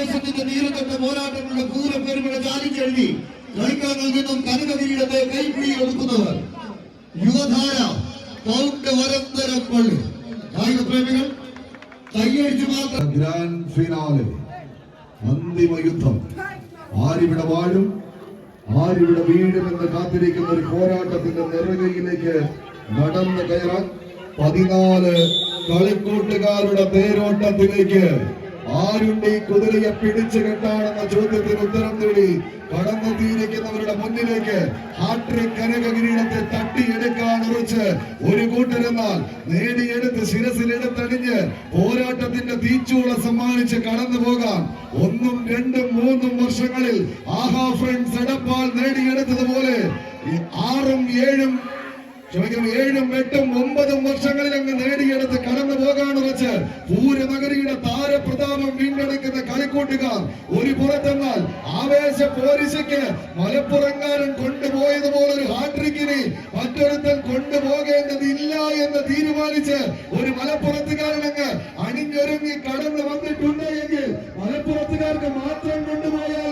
ആവേശത്തിന്റെ നീരക്കെട്ട പോരാട്ടങ്ങളുടെ പൂരപ്പെരുമയുടെ ചാലിച്ചെഴുതി കളിക്കാൻ നൽകുന്ന കനകഗിരിയുടെ കൈപ്പിടി ഒതുക്കുന്നവർ യുവധാര പൗണ്ട് വരന്തരം പള്ളി. കായിക പ്രേമികൾ കൈയടിച്ചു മാത്രം. ഗ്രാൻഡ് ഫിനാലെ അന്തിമ യുദ്ധം ആരിവിടെ വാഴും ആരിവിടെ വീഴുമെന്ന് കാത്തിരിക്കുന്ന ഒരു പോരാട്ടത്തിന്റെ നെറുകയിലേക്ക് നടന്നു കയറാൻ പതിനാല് കളിക്കൂട്ടുകാരുടെ തേരോട്ടത്തിലേക്ക് ആരുണ്ട് ഈ കുതിരയെ പിടിച്ചു കെട്ടാണെന്ന ചോദ്യത്തിന് ഉത്തരം നേടി തീരിക്കുന്നവരുടെ മുന്നിലേക്ക് ഹാട്രിക് കനക കിരീടത്തെ തട്ടിയെടുക്കാൻ ഉറച്ച് ഒരു കൂട്ടരെന്നാൽ നേടിയെടുത്ത് ശിരസിലെടുത്തണിഞ്ഞ് പോരാട്ടത്തിന്റെ തീച്ചൂള സമ്മാനിച്ച് കടന്നു പോകാൻ ഒന്നും രണ്ടും മൂന്നും വർഷങ്ങളിൽ ആഹാ ഫ്രണ്ട്സ് എടപ്പാൾ നേടിയെടുത്തതുപോലെ ആറും ഏഴും ക്ഷമിക്കണം ഏഴും എട്ടും ഒമ്പതും വർഷങ്ങളിൽ അങ്ങ് നേടിയെടുത്ത് കടന്നു പോകാൻ വെച്ച് പൂരനഗരിയുടെ താരപ്രതാപം വീണ്ടെടുക്കുന്ന കളിക്കൂട്ടുകാർ. ഒരു പുറത്തെന്നാൽ ആവേശ പോരിശയ്ക്ക് മലപ്പുറങ്കാരൻ കൊണ്ടുപോയതുപോലെ ഒരു ഹാട്രിക്കിനെ മറ്റൊരുത്തൻ കൊണ്ടുപോകേണ്ടതില്ല എന്ന് തീരുമാനിച്ച് ഒരു മലപ്പുറത്തുകാരൻ അങ്ങ് അണിഞ്ഞൊരുങ്ങി കടന്നു വന്നിട്ടുണ്ട് എങ്കിൽ മലപ്പുറത്തുകാർക്ക് മാത്രം കൊണ്ടുപോയാൽ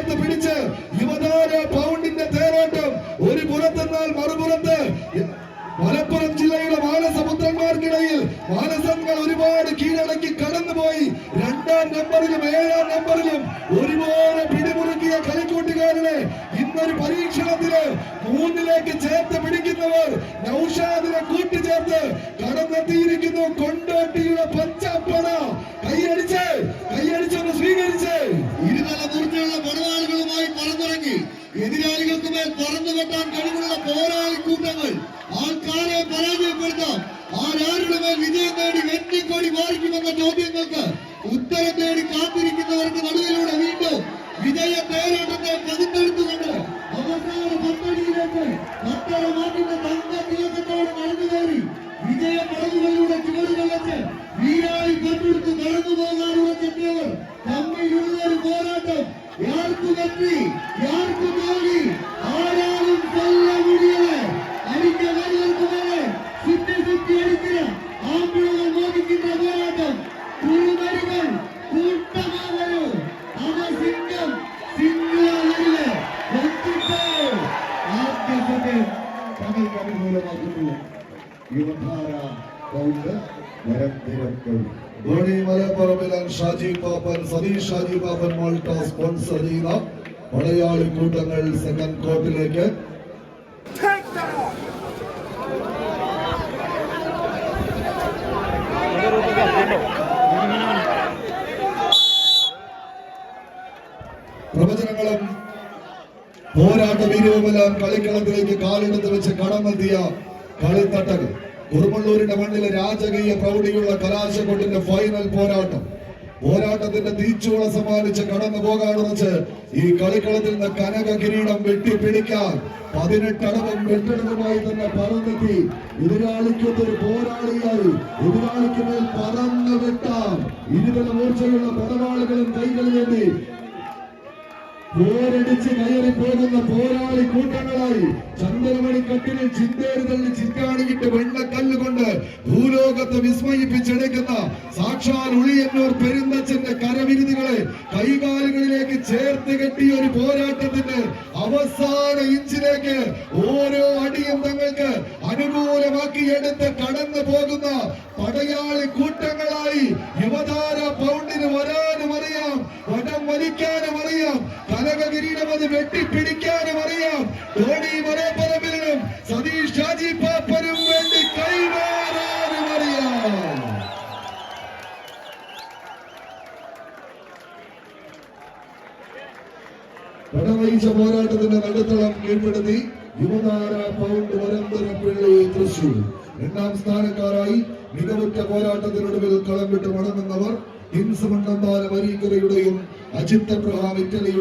കൂട്ടുചേർത്ത് പിടിച്ച് യുവതാര പൗണ്ടിന്റെ തേരോട്ടം ഒരു പുറത്തെന്നാൽ മറുപുറത്ത്. മലപ്പുറം ജില്ലയുടെ മാനസമുദ്രന്മാർക്കിടയിൽ മാനസങ്ങൾ ഒരുപാട് കീഴടക്കി കടന്നുപോയി. രണ്ടാം നമ്പറിലും ഏഴാം നമ്പറിലും ഒരുപാട് പിടിമുറുക്കിയ കളിക്കൂട്ടുകാരനെ ഇന്നൊരു പരീക്ഷണത്തിൽ മൂന്നിലേക്ക് ചേർത്ത് പിടിക്കുന്നവർ നൌഷാദിനെ കൂട്ടിച്ചേർത്ത് കടന്നെത്തിയിരിക്കുന്നു കൊണ്ടോട്ടിയുടെ പച്ചപ്പട വെട്ടിക്കൊടി മാറിക്കുമെന്ന ചോദ്യങ്ങൾക്ക് ഉത്തരം തേടി തങ്ങൾക്ക് അനുകൂലമാക്കുന്നു യുവധാര കൗണ്ട് ധോണി മലപ്പുറമിലാൻ ഷാജി പാപ്പൻ സതീഷ് ഷാജി പാപ്പൻ മാൾട്ട കൂട്ടങ്ങൾ സെക്കൻഡ് കോർട്ടിലേക്ക്. പ്രവചനങ്ങളും പോരാട്ട വീരവുമെല്ലാം കളിക്കളത്തിലേക്ക് കാലെടുത്ത് വെച്ച് കടമെത്തിയ കളിത്തട്ടകൾ. കുറുമള്ളൂരിന്റെ മണ്ണിലെ രാജകീയ പ്രൗഢിയുള്ള കലാശക്കൊട്ടിന്റെ ഫൈനൽ പോരാട്ടം. പോരാട്ടത്തിന്റെ തീച്ചൂള സമ്മാനിച്ച് കടന്നു പോകാനുറച്ച് ഈ കളിക്കളത്തിൽ നിന്ന് കനക കിരീടം വെട്ടിപ്പിടിക്കാൻ പതിനെട്ടടവും വെട്ടടവുമായി തന്നെ പറന്നെത്തി. എതിരാളിക്കൊത്തൊരു പോരാളിയായി. എതിരാളിക്ക് മേൽ പറന്നു വെട്ടാൻ ഇരുപത് മൂർച്ചയുള്ള പടവാളുകളും കൈകളിലേന്തി. പോരടിച്ച് കയറി പോകുന്ന ചന്ദ്രമണി കട്ടിലിൽ ചിന്തേറി തള്ളി ചിറ്റാണിയിട്ട് വെള്ളക്കല്ലുകൊണ്ട് ഭൂലോകത്തെ വിസ്മയിപ്പിച്ചെടുക്കുന്ന സാക്ഷാൽ ഉളിയന്നൂർ പെരുന്തച്ഛന്റെ കരവിരുതുകളെ കൈകാലുകളിലേക്ക് ചേർത്ത് കെട്ടി ഒരു പോരാട്ടത്തിന്റെ അവസാന ഇഞ്ചിലേക്ക് ഓരോ അടിയും തങ്ങൾക്ക് അനുകൂലമാക്കി എടുത്ത് കടന്നു പോകുന്ന പടയാളി കൂട്ടങ്ങളായി യുവതാര പൗണ്ടിന് വരാനും അറിയാം വടം വലിക്കാനും അറിയാം കനക കിരീടം അത് വെട്ടിപ്പിടിക്കാനും അറിയാം. ധോണി മലപ്പുറമിലും സതീഷ് ഷാജി പാപ്പനും വേണ്ടി കൈമാറാനും പടവയിച്ച പോരാട്ടത്തിന്റെ നടുത്തളം കീഴ്പ്പെടുത്തി യുവതാര പൗണ്ട് വരന്തര പിള്ളി തൃശൂർ രണ്ടാം സ്ഥാനക്കാരായി മികവുറ്റ പോരാട്ടത്തിനൊടുവിൽ കളം വിട്ട് മടങ്ങുന്നവർ ഹിംസമണ്ഡന്താന വരീക്കരയുടെയും അജിത് അബ്രഹാം ഇറ്റലിയുടെ